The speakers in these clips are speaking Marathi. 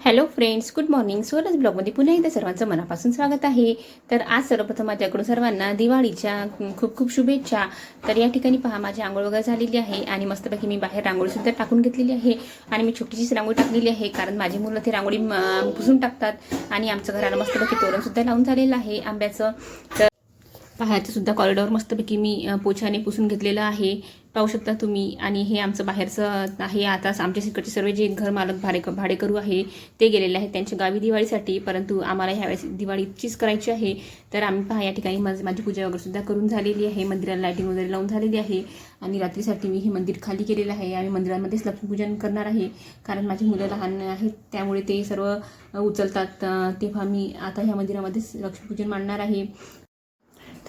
Hello friends good morning Suraj ब्लॉगमध्ये पुन्हा एकदा सर्वांचं मनापासून स्वागत आहे. तर आज सर्वप्रथम माझ्याकडून सर्वांना दिवाळीच्या खूप खूप शुभेच्छा. तर या ठिकाणी पहा माझी आंघोळ वगैरे झालेली आहे आणि मस्तपैकी मी बाहेर रांगोळीसुद्धा टाकून घेतलेली आहे आणि मी छोटीशीच रांगोळी टाकलेली आहे कारण माझी मुलं ते रांगोळी पुसून टाकतात आणि आमचं घराला मस्तपैकी तोरणसुद्धा लावून झालेलं आहे आंब्याचं. तर बाहेरचं सुद्धा कॉरिडॉर मस्तपैकी मी पोछाने पुसून घेतलेलं आहे. पाहू शकता तुम्ही. आणि हे आमचं बाहेरचं आहे. आता आमच्या इकडचे सर्व जे घर मालक भाडे भाडेकरू आहे ते गेलेले आहेत त्यांच्या गावी दिवाळीसाठी. परंतु आम्हाला ह्यावेळेस दिवाळीचीच करायची आहे. तर आम्ही पहा या ठिकाणी माझी माझी पूजा वगैरे सुद्धा करून झालेली आहे. मंदिराला लाईटिंग वगैरे लावून झालेली आहे. आणि रात्रीसाठी मी हे मंदिर खाली केलेलं आहे. आणि मंदिरामध्येच लक्ष्मीपूजन करणार आहे. कारण माझी मुलं लहान आहेत. त्यामुळे ते सर्व उचलतात. तेव्हा मी आता ह्या मंदिरामध्येच लक्ष्मीपूजन मांडणार आहे.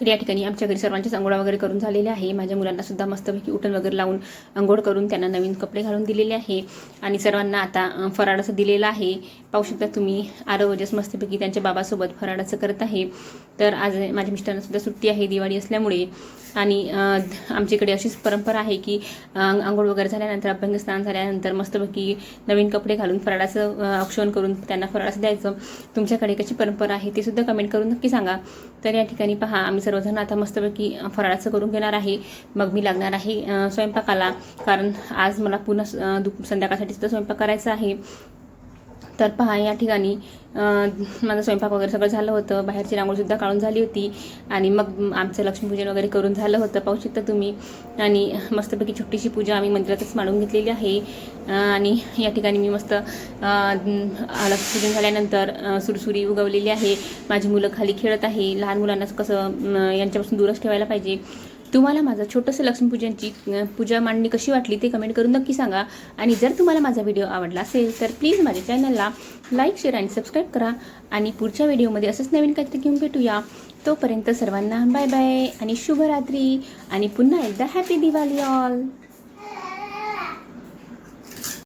तर या ठिकाणी आमच्या घरी सर्वांच्याच आंघोळा वगैरे करून झालेले आहे. माझ्या मुलांना सुद्धा मस्तपैकी उठण वगैरे लावून आंघोळ करून त्यांना नवीन कपडे घालून दिलेले आहे. आणि सर्वांना आता अं, फराळाचं दिलेलं आहे. पाहू शकता तुम्ही आरोग्यस मस्तपैकी त्यांच्या बाबासोबत फराळाचं करत आहे. तर आज माझ्या मिस्टरांना सुद्धा सुट्टी आहे दिवाळी असल्यामुळे. आणि आमच्याकडे अशीच परंपरा आहे की आंघोळ वगैरे झाल्यानंतर अभ्यंग स्नान झाल्यानंतर मस्तपैकी नवीन कपडे घालून फराळाचं औक्षण करून त्यांना फराळाचं द्यायचं. तुमच्याकडे कशी परंपरा आहे ते सुद्धा कमेंट करून नक्की सांगा. तर या ठिकाणी पहा आम्ही सर्वजण आता मस्तपैकी फराळाचं करून घेणार आहे. मग मी लागणार आहे स्वयंपाकाला. कारण आज मला पुन्हा दुप संध्याकाळसाठी सुद्धा स्वयंपाक करायचा आहे. तर पहा या ठिकाणी माझा माझं स्वयंपाक वगैरे सगळं झालं होतं. बाहेरची रांगोळीसुद्धा काढून झाली होती. आणि मग आमचं लक्ष्मीपूजन वगैरे करून झालं होतं. पाहू शकता तुम्ही. आणि मस्तपैकी छोटीशी पूजा आम्ही मंदिरातच मांडून घेतलेली आहे. आणि या ठिकाणी मी मस्त लक्ष्मीपूजन झाल्यानंतर सुरसुरी उगवलेली आहे. माझी मुलं खाली खेळत आहे. लहान मुलांना कसं यांच्यापासून दूरच ठेवायला पाहिजे. तुम्हाला माझं छोटंसं लक्ष्मीपूजनची पूजा मांडणी कशी वाटली ते कमेंट करून नक्की सांगा. आणि जर तुम्हाला माझा व्हिडिओ आवडला असेल तर प्लीज माझ्या चॅनलला लाईक शेअर आणि सबस्क्राईब करा. आणि पुढच्या व्हिडिओमध्ये असंच नवीन काहीतरी घेऊन भेटूया. तोपर्यंत सर्वांना बाय बाय आणि शुभरात्री. आणि पुन्हा एकदा हॅपी दिवाळी ऑल